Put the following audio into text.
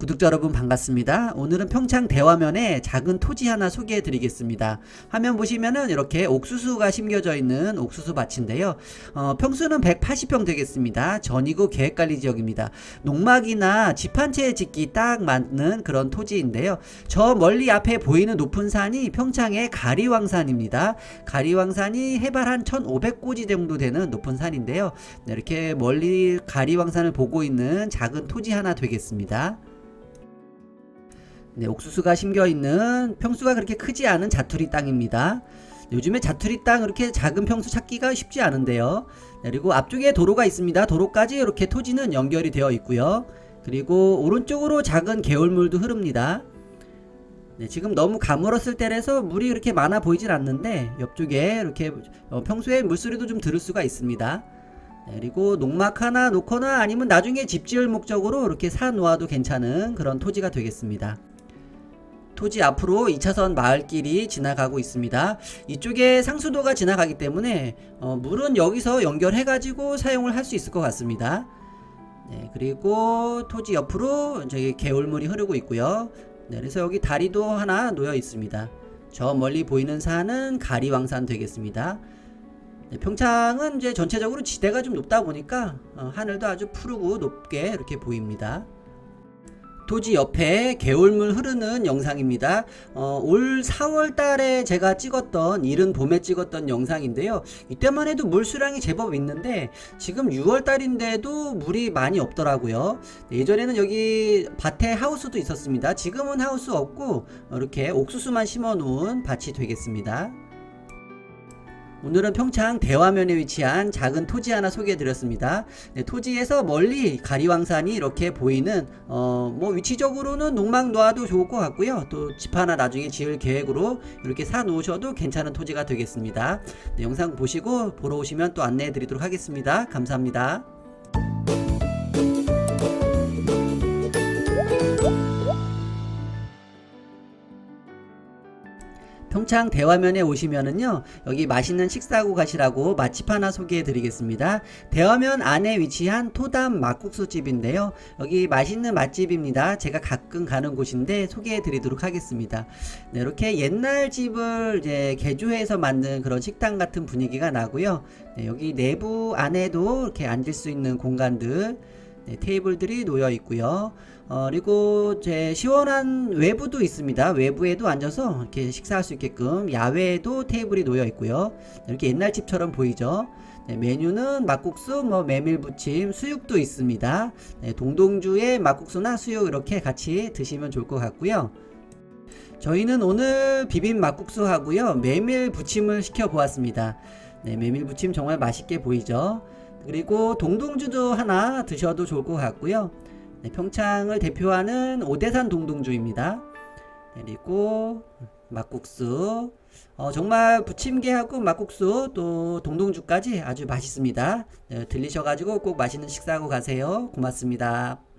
구독자 여러분 반갑습니다. 오늘은 평창 대화면에 작은 토지 하나 소개해 드리겠습니다. 화면 보시면은 이렇게 옥수수가 심겨져 있는 옥수수 밭인데요. 어, 평수는 180평 되겠습니다. 전이고 계획관리 지역입니다. 농막이나 집 한 채 짓기 딱 맞는 그런 토지인데요. 저 멀리 앞에 보이는 높은 산이 평창의 가리왕산입니다. 가리왕산이 해발 한 1500고지 정도 되는 높은 산인데요. 네, 이렇게 멀리 가리왕산을 보고 있는 작은 토지 하나 되겠습니다. 네, 옥수수가 심겨 있는 평수가 그렇게 크지 않은 자투리 땅입니다. 요즘에 자투리 땅 이렇게 작은 평수 찾기가 쉽지 않은데요. 네, 그리고 앞쪽에 도로가 있습니다. 도로까지 이렇게 토지는 연결이 되어 있고요. 그리고 오른쪽으로 작은 개울물도 흐릅니다. 네, 지금 너무 가물었을 때라서 물이 이렇게 많아 보이진 않는데 옆쪽에 이렇게 어, 평소에 물소리도 좀 들을 수가 있습니다. 네, 그리고 농막 하나 놓거나 아니면 나중에 집 지을 목적으로 이렇게 사 놓아도 괜찮은 그런 토지가 되겠습니다. 토지 앞으로 2차선 마을길이 지나가고 있습니다. 이쪽에 상수도가 지나가기 때문에 어, 물은 여기서 연결해가지고 사용을 할 수 있을 것 같습니다. 네, 그리고 토지 옆으로 저기 개울물이 흐르고 있고요. 네, 그래서 여기 다리도 하나 놓여 있습니다. 저 멀리 보이는 산은 가리왕산 되겠습니다. 네, 평창은 이제 전체적으로 지대가 좀 높다 보니까 어, 하늘도 아주 푸르고 높게 이렇게 보입니다. 토지 옆에 개울물 흐르는 영상입니다. 어, 올 4월 달에 제가 찍었던 이른 봄에 찍었던 영상인데요. 이때만 해도 물 수량이 제법 있는데 지금 6월 달인데도 물이 많이 없더라고요. 네, 예전에는 여기 밭에 하우스도 있었습니다. 지금은 하우스 없고 이렇게 옥수수만 심어 놓은 밭이 되겠습니다. 오늘은 평창 대화면에 위치한 작은 토지 하나 소개해 드렸습니다. 네, 토지에서 멀리 가리왕산이 이렇게 보이는 어, 뭐 위치적으로는 농막 놓아도 좋을 것 같고요. 또 집 하나 나중에 지을 계획으로 이렇게 사 놓으셔도 괜찮은 토지가 되겠습니다. 네, 영상 보시고 보러 오시면 또 안내해 드리도록 하겠습니다. 감사합니다. 평창 대화면에 오시면은요 여기 맛있는 식사하고 가시라고 맛집 하나 소개해 드리겠습니다. 대화면 안에 위치한 토담 막국수 집인데요. 여기 맛있는 맛집입니다. 제가 가끔 가는 곳인데 소개해 드리도록 하겠습니다. 네, 이렇게 옛날 집을 이제 개조해서 만든 그런 식당 같은 분위기가 나고요. 네, 여기 내부 안에도 이렇게 앉을 수 있는 공간들 네, 테이블들이 놓여 있고요. 어, 그리고 제 시원한 외부도 있습니다. 외부에도 앉아서 이렇게 식사할 수 있게끔 야외에도 테이블이 놓여 있고요. 이렇게 옛날 집처럼 보이죠. 네, 메뉴는 막국수, 뭐 메밀 부침, 수육도 있습니다. 네, 동동주의 막국수나 수육 이렇게 같이 드시면 좋을 것 같고요. 저희는 오늘 비빔 막국수 하고요. 메밀 부침을 시켜 보았습니다. 네, 메밀 부침 정말 맛있게 보이죠. 그리고 동동주도 하나 드셔도 좋을 것 같고요. 네, 평창을 대표하는 오대산 동동주입니다. 그리고 막국수. 어, 정말 부침개하고 막국수 또 동동주까지 아주 맛있습니다. 네, 들리셔가지고 꼭 맛있는 식사하고 가세요. 고맙습니다.